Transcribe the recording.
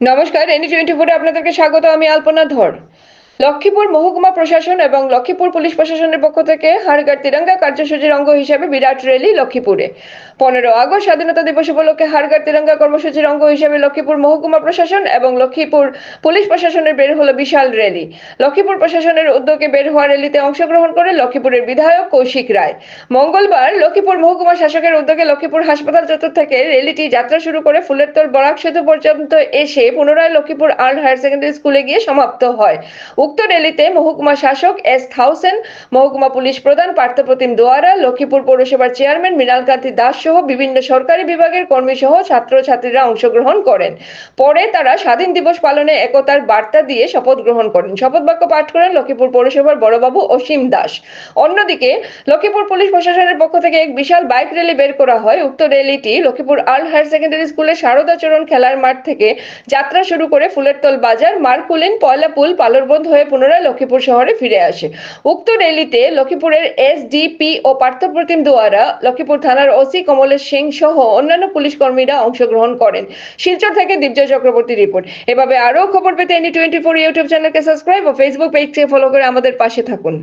নমস্কার any twenty ফোরে আপনাদেরকে স্বাগত আমি আলপনা ধর। লক্ষ্মীপুর মহকুমা প্রশাসন এবং লক্ষ্মীপুর পুলিশ প্রশাসনের পক্ষ থেকে হারগার তিরঙ্গা কার্যসূচির অঙ্গ হিসেবে বিরাট র্যালি লক্ষ্মীপুরে। পনেরো আগস্ট স্বাধীনতা দিবস উপলক্ষে হারগার তিরঙ্গা কর্মসূচির অঙ্গ হিসেবে লক্ষ্মীপুর মহকুমা প্রশাসন এবং লক্ষ্মীপুর পুলিশ প্রশাসনের বের হলো বিশাল র্যালি। লক্ষ্মীপুর প্রশাসনের উদ্যোগে বের হওয়া র্যালিতে অংশগ্রহণ করে লক্ষ্মীপুরের বিধায়ক কৌশিক রায়। মঙ্গলবার লক্ষ্মীপুর মহকুমা শাসকের উদ্যোগে লক্ষ্মীপুর হাসপাতাল চত্বর থেকে র্যালিটি যাত্রা শুরু করে ফুলেরতল বরাক সেতু পর্যন্ত এসে পুনরায় লক্ষ্মীপুর আর্ল হায়ার সেকেন্ডারি স্কুলে গিয়ে সমাপ্ত হয়। উক্ত র্যালিতে মহকুমা শাসক এস থাউসেন, মহকুমা পুলিশ প্রধান পার্থপ্রতিম দোয়ারা, লক্ষ্মীপুর পৌরসভার চেয়ারম্যান মৃণাল কান্তি দাস সহ বিভিন্ন সরকারি বিভাগের কর্মী সহ ছাত্রছাত্রীরা অংশগ্রহণ করেন। পরে তারা স্বাধীন দিবস পালনে একতার বার্তা দিয়ে শপথ গ্রহণ করেন। শপথ বাক্য পাঠ করেন লক্ষ্মীপুর পৌরসভার বড়বাবু অসীম দাস। অন্যদিকে লক্ষ্মীপুর পুলিশ প্রশাসনের পক্ষ থেকে এক বিশাল বাইক র্যালি বের করা হয়। উক্ত র্যালিটি লক্ষ্মীপুর আর্ল হায়ার সেকেন্ডারি স্কুলের শারদাচরণ খেলার মাঠ থেকে যাত্রা শুরু করে ফুলের ফুলেরতল বাজার, মারকুলিন পয়লাপুল পালরবন্ধ হয়ে পুনরায় লক্ষ্মীপুর শহরে ফিরে আসে। উক্ত রেলিতে লক্ষ্মীপুরের এসডিপি ও পার্থপ্রতিম দোয়ারা, লক্ষ্মীপুর থানার ওসি কমলেশ সিং সহ অন্যান্য পুলিশ কর্মীরা অংশগ্রহণ করেন। শিলচর থেকে দিব্যা চক্রবর্তী রিপোর্ট। এভাবে আরও খবর পেতে এনি টোয়েন্টি ফোর ইউটিউব চ্যানেলকে সাবস্ক্রাইব ও ফেসবুক পেজকে ফলো করে আমাদের পাশে থাকুন।